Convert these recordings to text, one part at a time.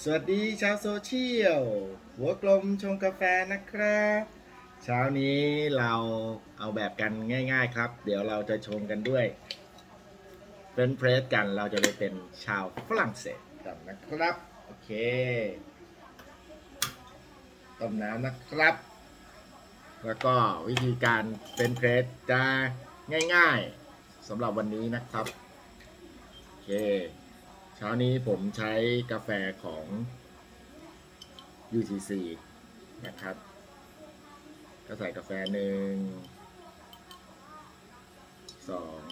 สวัสดีชาวโซเชียล หัวกลมชงกาแฟนะครับ เช้านี้เราเอาแบบกันง่ายๆครับ เดี๋ยวเราจะชงกันด้วยเป็นเพรสกันเราจะไปเป็นชาวฝรั่งเศสกันนะครับ โอเค ต้มน้ำนะครับ แล้วก็วิธีการเป็นเพรสจะง่ายๆสำหรับวันนี้นะครับ โอเค เช้านี้ผมใช้กาแฟของ UCC นะครับ ก็ใส่กาแฟหนึ่งสอง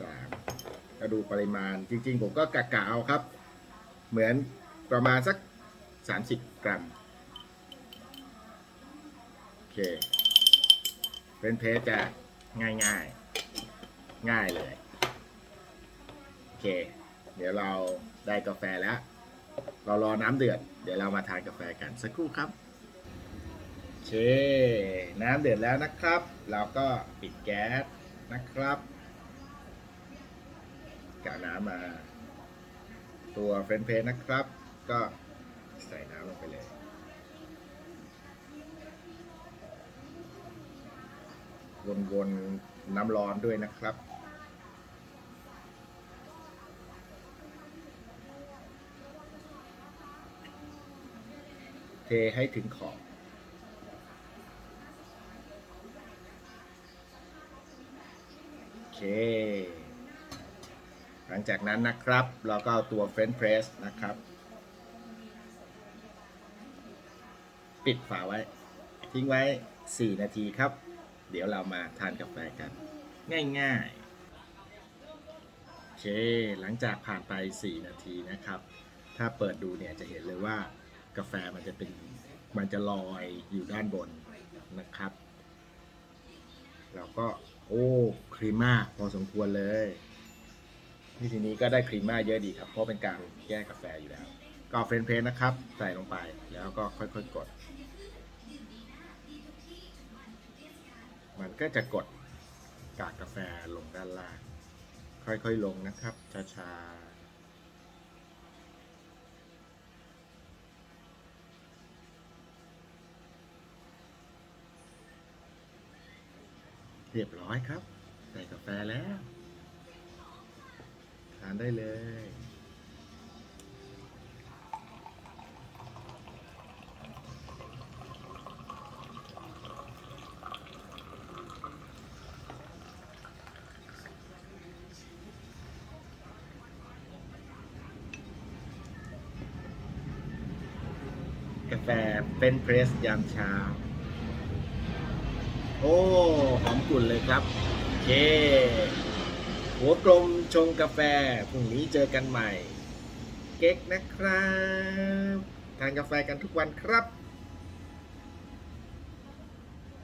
สามก็ดูปริมาณจริงๆ ผมก็กะกะเอาครับ เหมือนประมาณสัก 30 กรัม โอเค เป็นเพจจะง่ายๆ ง่ายเลย เค เดี๋ยวเราได้กาแฟแล้ว เรารอน้ำเดือด เดี๋ยวเรามาทานกาแฟกันสักครู่ครับโอเค น้ำเดือดแล้วนะครับ เราก็ปิดแก๊สนะครับกาน้ำมาตัวเฟรนเพสนะครับ ก็ใส่น้ำลงไปเลย วนๆน้ำร้อนด้วยนะครับ เทให้ถึงขอบโอเค หลังจากนั้นนะครับ เราก็เอาตัวเฟรนช์เพรสนะครับ ปิดฝาไว้ ทิ้งไว้ 4 นาทีครับ เดี๋ยวเรามาทานกาแฟกัน ง่ายๆโอเคหลังจากผ่านไป 4 นาทีนะครับ ถ้าเปิดดูเนี่ยจะเห็นเลยว่า กาแฟมันจะเป็นมันจะลอยอยู่ด้านบนนะครับเราก็โอ้ครีม่าพอสมควรเลยนี่ทีนี้ก็ได้ครีม่าเยอะดีครับ เพราะเป็นการแก้กาแฟอยู่แล้ว ก็เฟรนเพรสนะครับ ใส่ลงไปแล้วก็ค่อยๆกด มันก็จะกดกากกาแฟลงด้านล่าง ค่อยๆลงนะครับช้าๆ เรียบร้อยครับ ใส่กาแฟแล้ว ทานได้เลยกาแฟเป็นเพรสยามเช้า โอ้ หอมกลุ่นเลยครับโอเคหัวกลมชงกาแฟพรุ่งนี้เจอกันใหม่ เก๊กนะครับ ทานกาแฟกันทุกวันครับ